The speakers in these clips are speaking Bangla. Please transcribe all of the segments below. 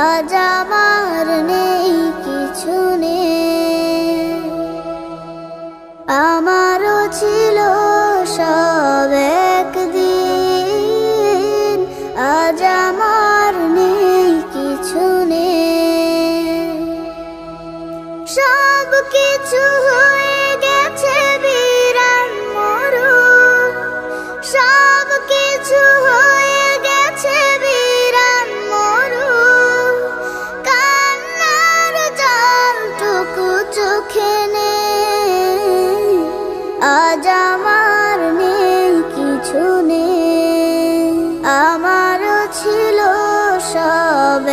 আজ আমার নেই কিছু নে আমারও ছিল সব একদিন, আজ আমার নেই কিছু নে সব কিছু হয়ে গেছে চোখে আজ আমার নেই কিছু নেই। আমারও ছিল সব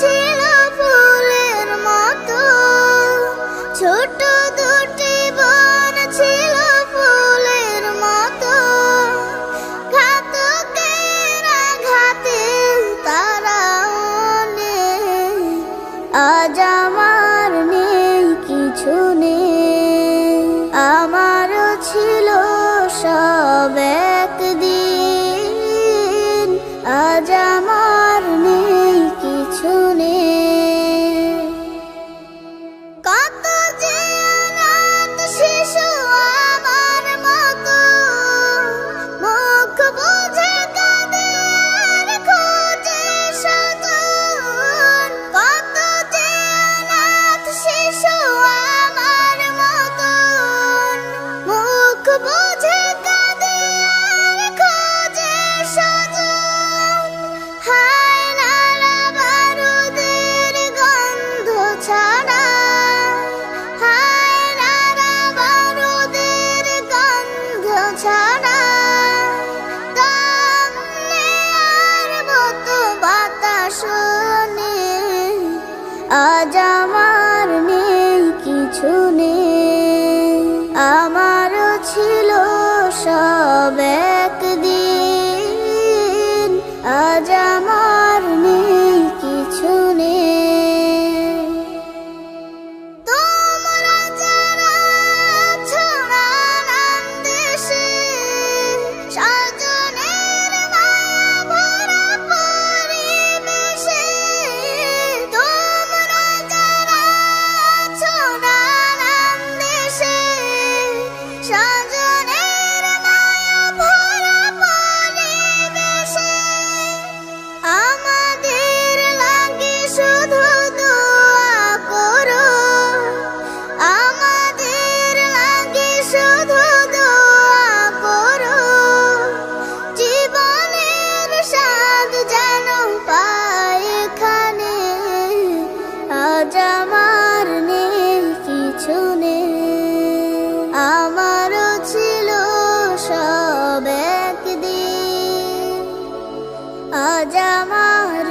ছিল ফুলের মতো। দুটি ছিল ফুলের মতো। আঘাতে তারা আজ আমার কিছু আমারও ছিল নেই আজ আমার নেই কিছু নেই। আমারও ছিল সব আমারও ছিল সব একদিন। আজ আমার